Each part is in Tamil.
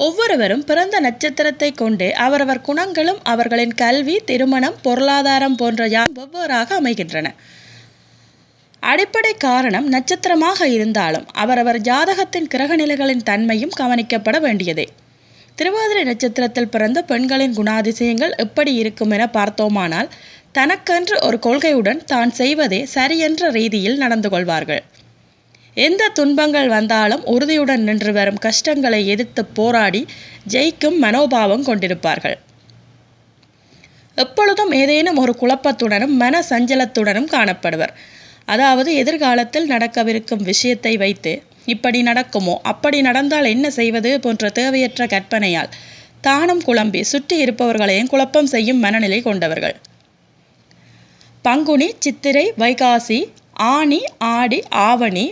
ஒவ்வொருவரும் பிறந்த நட்சத்திரத்தை கொண்டு அவரவர் குணங்களும் அவர்களின் கல்வி திருமணம் பொருளாதாரம் போன்ற யா- வெவ்வேறாக அமைகின்றன. அடிப்படை காரணம் நட்சத்திரமாக இருந்தாலும் அவரவர் ஜாதகத்தின் கிரகநிலைகளின் தன்மையும் கவனிக்கப்பட வேண்டியதே. திருவாதிரை நட்சத்திரத்தில் பிறந்த பெண்களின் குணாதிசயங்கள் எப்படி இருக்கும் என பார்த்தோமானால் தனக்கென்று ஒரு கொள்கையுடன் தான் செய்வதே சரியென்ற ரீதியில் நடந்து கொள்வார்கள். எந்த துன்பங்கள் வந்தாலும் உறுதியுடன் நின்று வரும் கஷ்டங்களை எதிர்த்து போராடி ஜெயிக்கும் மனோபாவம் கொண்டிருப்பார்கள். எப்பொழுதும் ஏதேனும் ஒரு குழப்பத்துடனும் மன சஞ்சலத்துடனும் காணப்படுவர். அதாவது எதிர்காலத்தில் நடக்கவிருக்கும் விஷயத்தை வைத்து இப்படி நடக்குமோ அப்படி நடந்தால் என்ன செய்வது போன்ற தேவையற்ற கற்பனையால் தானும் குழம்பி சுற்றி இருப்பவர்களையும் குழப்பம் செய்யும் மனநிலை கொண்டவர்கள். பங்குனி சித்திரை வைகாசி ஆனி ஆடி ஆவணி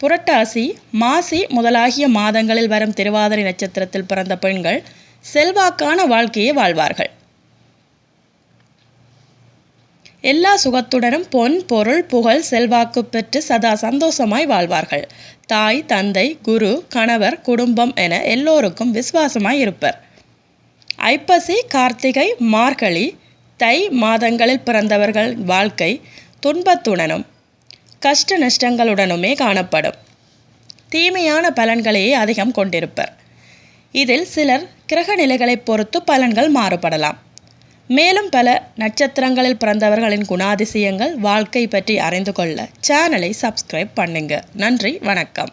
புரட்டாசி மாசி முதலாகிய மாதங்களில் வரும் திருவாதிரை நட்சத்திரத்தில் பிறந்த பெண்கள் செல்வாக்கான வாழ்க்கையை வாழ்வார்கள். எல்லா சுகத்துடனும் பொன் பொருள் புகழ் செல்வாக்கு பெற்று சதா சந்தோஷமாய் வாழ்வார்கள். தாய் தந்தை குரு கணவர் குடும்பம் என எல்லோருக்கும் விசுவாசமாய் இருப்பர். ஐப்பசி கார்த்திகை மார்கழி தை மாதங்களில் பிறந்தவர்கள் வாழ்க்கை துன்பத்துடனும் கஷ்ட நஷ்டங்களுடனுமே காணப்படும். தீமையான பலன்களையே அதிகம் கொண்டிருப்பர். இதில் சிலர் கிரக நிலைகளை பொறுத்து பலன்கள் மாறுபடலாம். மேலும் பல நட்சத்திரங்களில் பிறந்தவர்களின் குணாதிசயங்கள் வாழ்க்கை பற்றி அறிந்து கொள்ள சேனலை சப்ஸ்கிரைப் பண்ணுங்க. நன்றி வணக்கம்.